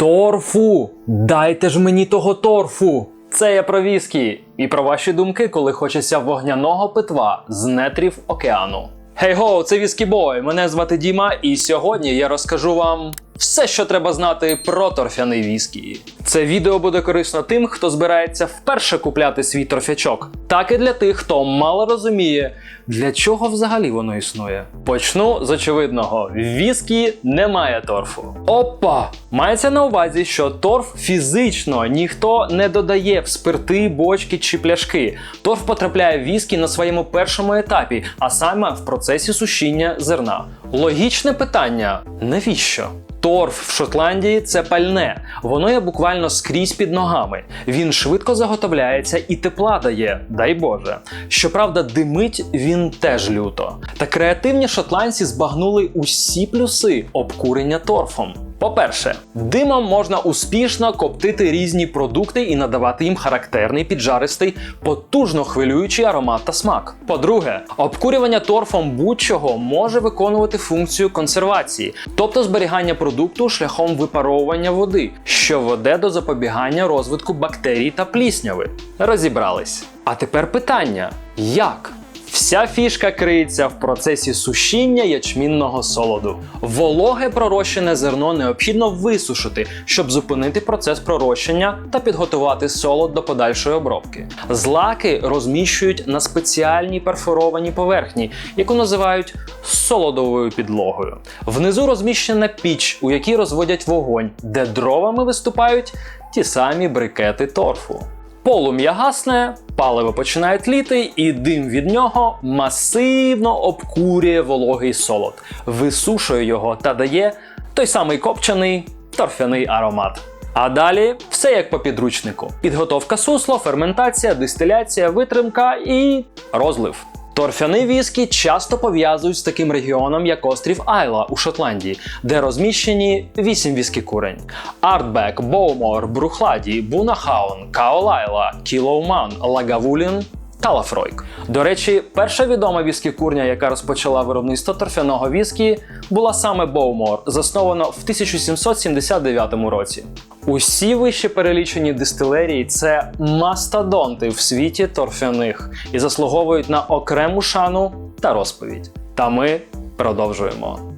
Торфу! Дайте ж мені того торфу! Це я про віскі і про ваші думки, коли хочеться вогняного питва з нетрів океану. Хей-гоу, це Віскі Бой. Мене звати Діма, і сьогодні я розкажу вам все, що треба знати про торфяний віскі. Це відео буде корисно тим, хто збирається вперше купляти свій торфячок, так і для тих, хто мало розуміє, для чого взагалі воно існує. Почну з очевидного: віскі немає торфу. Опа! Мається на увазі, що торф фізично ніхто не додає в спирти, бочки чи пляшки. Торф потрапляє в віскі на своєму першому етапі, а саме в процесі сушіння зерна. Логічне питання: навіщо? Торф в Шотландії це пальне. Воно є буквально скрізь під ногами. Він швидко заготовляється і тепла дає, дай Боже. Щоправда, димить він теж люто. Та креативні шотландці збагнули усі плюси обкурення торфом. По-перше, димом можна успішно коптити різні продукти і надавати їм характерний піджаристий, потужно хвилюючий аромат та смак. По-друге, обкурювання торфом будь-чого може виконувати функцію консервації, тобто зберігання продукту шляхом випаровування води, що веде до запобігання розвитку бактерій та плісняви. Розібрались. А тепер питання: як? Вся фішка криється в процесі сушіння ячмінного солоду. Вологе пророщене зерно необхідно висушити, щоб зупинити процес пророщення та підготувати солод до подальшої обробки. Злаки розміщують на спеціальній перфорованій поверхні, яку називають солодовою підлогою. Внизу розміщена піч, у якій розводять вогонь, де дровами виступають ті самі брикети торфу. Полум'я гасне, паливо починає тліти, і дим від нього масивно обкурює вологий солод, висушує його та дає той самий копчений торфяний аромат. А далі все як по підручнику: підготовка сусла, ферментація, дистиляція, витримка і розлив. Торфяний віскі часто пов'язують з таким регіоном, як острів Айла у Шотландії, де розміщені вісім віскі курень: Артбек, Боумор, Брухладі, Бунахаун, Каолайла, Кілоуман, Лагавулін. Та Лафройк. До речі, перша відома віскі курня, яка розпочала виробництво торфяного віскі, була саме Боумор, засновано в 1779 році. Усі вище перелічені дистилерії це мастодонти в світі торфяних і заслуговують на окрему шану та розповідь. Та ми продовжуємо.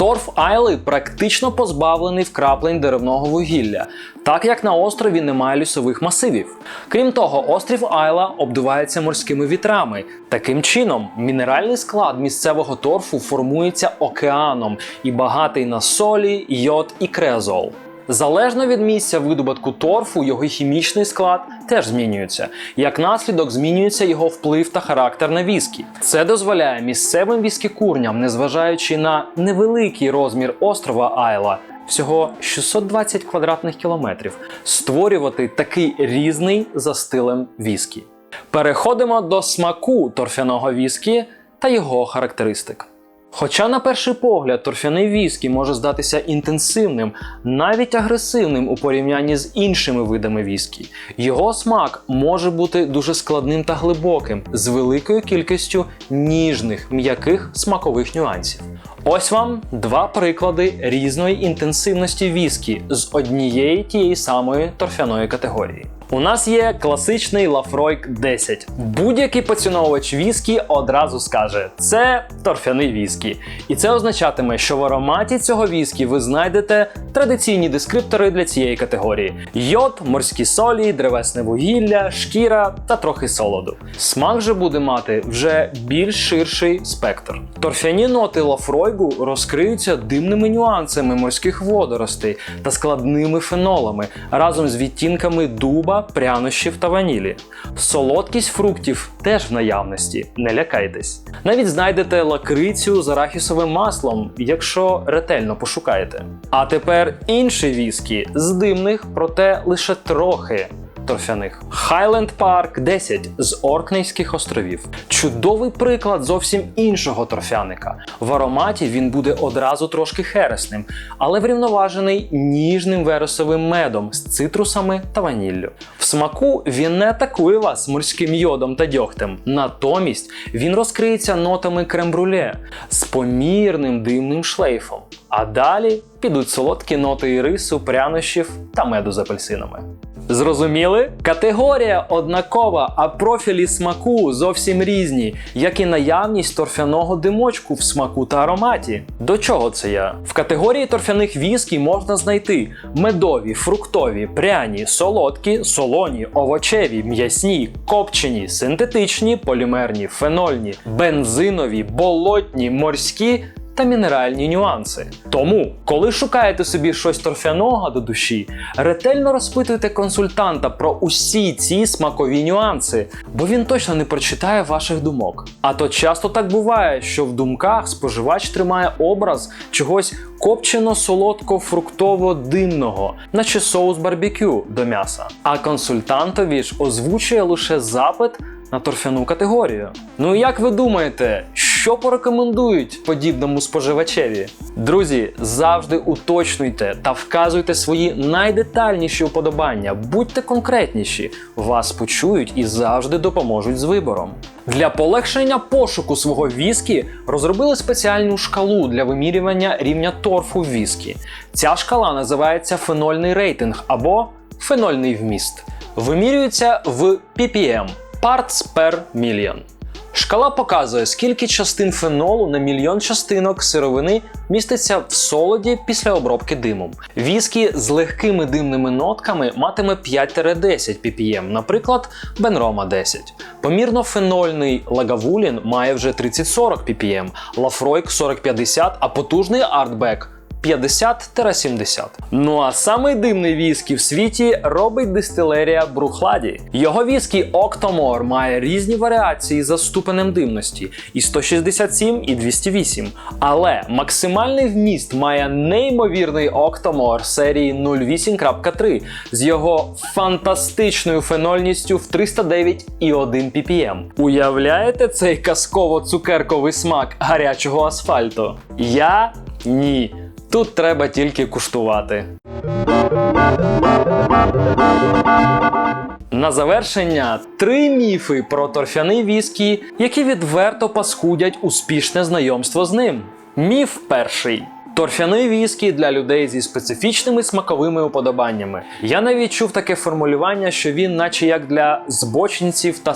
Торф Айли практично позбавлений вкраплень деревного вугілля, так як на острові немає лісових масивів. Крім того, острів Айла обдувається морськими вітрами. Таким чином, мінеральний склад місцевого торфу формується океаном і багатий на солі, йод і крезол. Залежно від місця видобутку торфу, його хімічний склад теж змінюється. Як наслідок, змінюється його вплив та характер на віскі. Це дозволяє місцевим віскікурням, незважаючи на невеликий розмір острова Айла, всього 620 квадратних кілометрів, створювати такий різний за стилем віскі. Переходимо до смаку торфяного віскі та його характеристик. Хоча на перший погляд торфяний віскі може здатися інтенсивним, навіть агресивним у порівнянні з іншими видами віскі, його смак може бути дуже складним та глибоким, з великою кількістю ніжних, м'яких смакових нюансів. Ось вам два приклади різної інтенсивності віскі з однієї тієї самої торфяної категорії. У нас є класичний Лафройк 10. Будь-який поціновувач віскі одразу скаже: це торфяний віскі. І це означатиме, що в ароматі цього віскі ви знайдете традиційні дескриптори для цієї категорії: йод, морські солі, древесне вугілля, шкіра та трохи солоду. Смак же буде мати вже більш ширший спектр. Торфяні ноти Лафройгу розкриються димними нюансами морських водоростей та складними фенолами разом з відтінками дуба прянощів та ванілі. Солодкість фруктів теж в наявності, не лякайтесь. Навіть знайдете лакрицю з арахісовим маслом, якщо ретельно пошукаєте. А тепер інші віскі з димних, проте лише трохи. Торфяних Highland Park 10 з Оркнейських островів. Чудовий приклад зовсім іншого торфяника. В ароматі він буде одразу трошки хересним, але врівноважений ніжним вересовим медом з цитрусами та ваніллю. В смаку він не атакує вас морським йодом та дьогтем. Натомість він розкриється нотами крем-бруле з помірним димним шлейфом. А далі підуть солодкі ноти і рису, прянощів та меду з апельсинами. Зрозуміли? Категорія однакова, а профілі смаку зовсім різні, як і наявність торфяного димочку в смаку та ароматі. До чого це я? В категорії торфяних віскі можна знайти медові, фруктові, пряні, солодкі, солоні, овочеві, м'ясні, копчені, синтетичні, полімерні, фенольні, бензинові, болотні, морські та мінеральні нюанси. Тому, коли шукаєте собі щось торфяного до душі, ретельно розпитуйте консультанта про усі ці смакові нюанси, бо він точно не прочитає ваших думок. А то часто так буває, що в думках споживач тримає образ чогось копчено-солодко-фруктово-димного, наче соус барбекю до м'яса. А консультантові ж озвучує лише запит на торфяну категорію. Ну і як ви думаєте, що порекомендують подібному споживачеві? Друзі, завжди уточнюйте та вказуйте свої найдетальніші уподобання, будьте конкретніші, вас почують і завжди допоможуть з вибором. Для полегшення пошуку свого віскі розробили спеціальну шкалу для вимірювання рівня торфу в віскі. Ця шкала називається фенольний рейтинг або фенольний вміст. Вимірюється в ppm parts per million. Шкала показує, скільки частин фенолу на мільйон частинок сировини міститься в солоді після обробки димом. Віскі з легкими димними нотками матиме 5-10 ppm, наприклад, Бенрома 10. Помірно фенольний лагавулін має вже 30-40 ppm, Лафройк 40-50, а потужний артбек 50-70. Ну а самий димний віскі в світі робить дистилерія Брухладі. Його віскі Октомор має різні варіації за ступенем димності і 167 і 208. Але максимальний вміст має неймовірний Октомор серії 08.3 з його фантастичною фенольністю в 309,1 ppm. Уявляєте цей казково-цукерковий смак гарячого асфальту? Я ні. Тут треба тільки куштувати. На завершення три міфи про торфяний віскі, які відверто паскудять успішне знайомство з ним. Міф перший. Торфяний віскі для людей зі специфічними смаковими уподобаннями. Я навіть чув таке формулювання, що він, наче як для збочинців та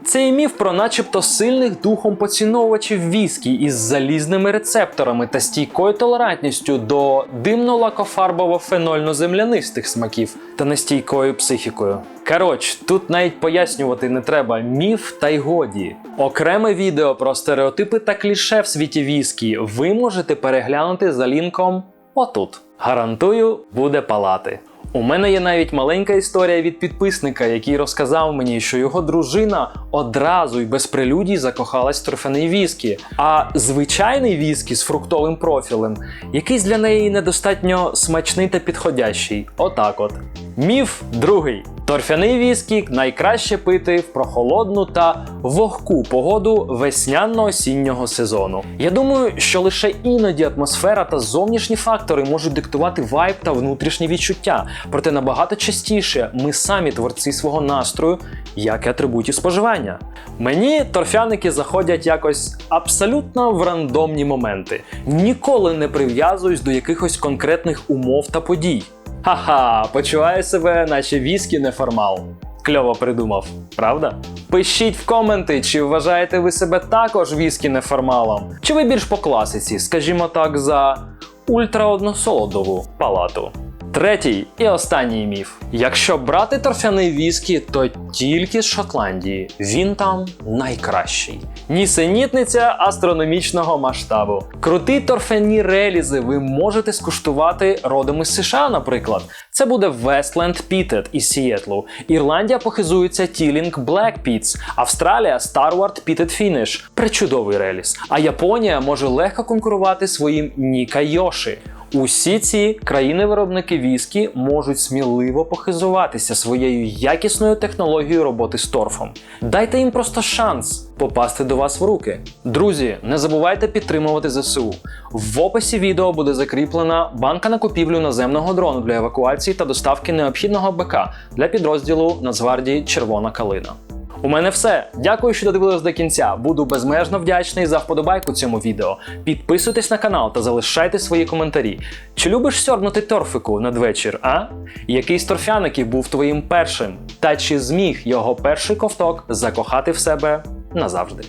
садюг. Цей міф про начебто сильних духом поціновувачів віскі із залізними рецепторами та стійкою толерантністю до димно-лакофарбово-фенольно-землянистих смаків та нестійкою психікою. Коротше, тут навіть пояснювати не треба міф та й годі. Окреме відео про стереотипи та кліше в світі віскі ви можете переглянути за лінком отут. Гарантую, буде палати. У мене є навіть маленька історія від підписника, який розказав мені, що його дружина одразу й без прелюдій закохалась в торфяний віскі, а звичайний віскі з фруктовим профілем, якийсь для неї недостатньо смачний та підходящий. Отак от. Міф другий. Торфяний віскі найкраще пити в прохолодну та вогку погоду весняно-осіннього сезону. Я думаю, що лише іноді атмосфера та зовнішні фактори можуть диктувати вайб та внутрішні відчуття. Проте набагато частіше ми самі творці свого настрою, як і атрибутів споживання. Мені торфяники заходять якось абсолютно в рандомні моменти. Ніколи не прив'язуюсь до якихось конкретних умов та подій. Ха-ха, почуваю себе, наче віскі неформал. Кльово придумав, правда? Пишіть в коменти, чи вважаєте ви себе також віскі неформалом, чи ви більш по класиці, скажімо так, за ультраодносолодову палату. Третій і останній міф: якщо брати торфяний віскі, то тільки з Шотландії. Він там найкращий. Нісенітниця астрономічного масштабу. Круті торфяні релізи ви можете скуштувати родом із США, наприклад. Це буде Westland Pitted із Сієтлу. Ірландія похизується Тілінг Black Pits, Австралія Starward Pitted Finish. Причудовий реліз. А Японія може легко конкурувати своїм Ніка Йоші. Усі ці країни-виробники віскі можуть сміливо похизуватися своєю якісною технологією роботи з торфом. Дайте їм просто шанс попасти до вас в руки. Друзі, не забувайте підтримувати ЗСУ. В описі відео буде закріплена банка на купівлю наземного дрону для евакуації та доставки необхідного БК для підрозділу Нацгвардії Червона Калина. У мене все. Дякую, що додивились до кінця. Буду безмежно вдячний за вподобайку цьому відео. Підписуйтесь на канал та залишайте свої коментарі. Чи любиш сьорбнути торфику надвечір, а? Який з торфяників був твоїм першим? Та чи зміг його перший ковток закохати в себе назавжди?